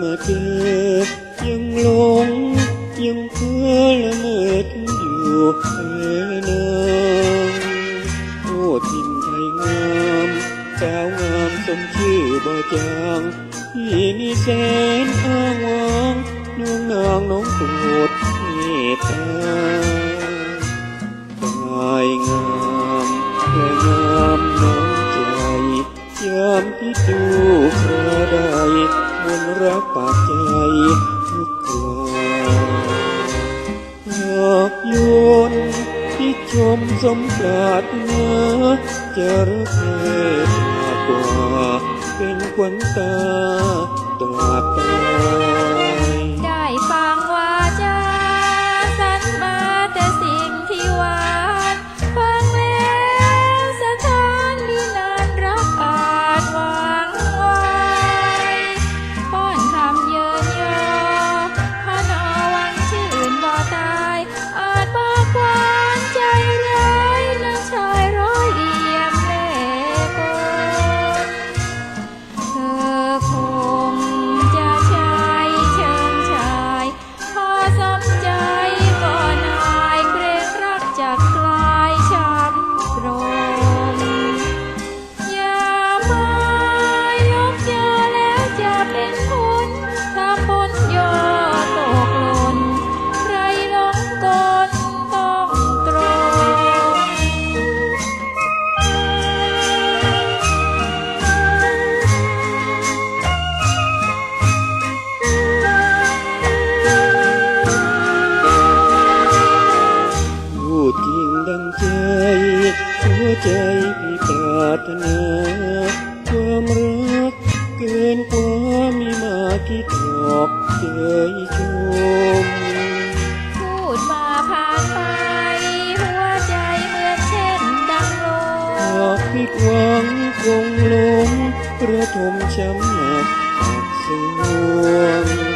มาเจอยังหลงยังเพ้อละเมอถึงอยู่แค่นางโอ้ทินไทยงามสาวงามสมชื่อบ่จางที่มีแสนอ้างวางน้องนางน้องโปรดเมตตากายงามแค่งามน้องใจยามที่ดู นรักปากใจทุกคราหากโยนที่ชมสมปรารถนาจะรักเธอมากกว่าเป็นขวัญตาตราบไป ใจพี่ปรารถนาความรักเกินกว่ามีมาคิดหอกเจยชม พูดมาผ่านไป หัวใจเหมือนเช่นดังลหามกผิดหวังคงหลงกระทมช้ำหนักปากสวง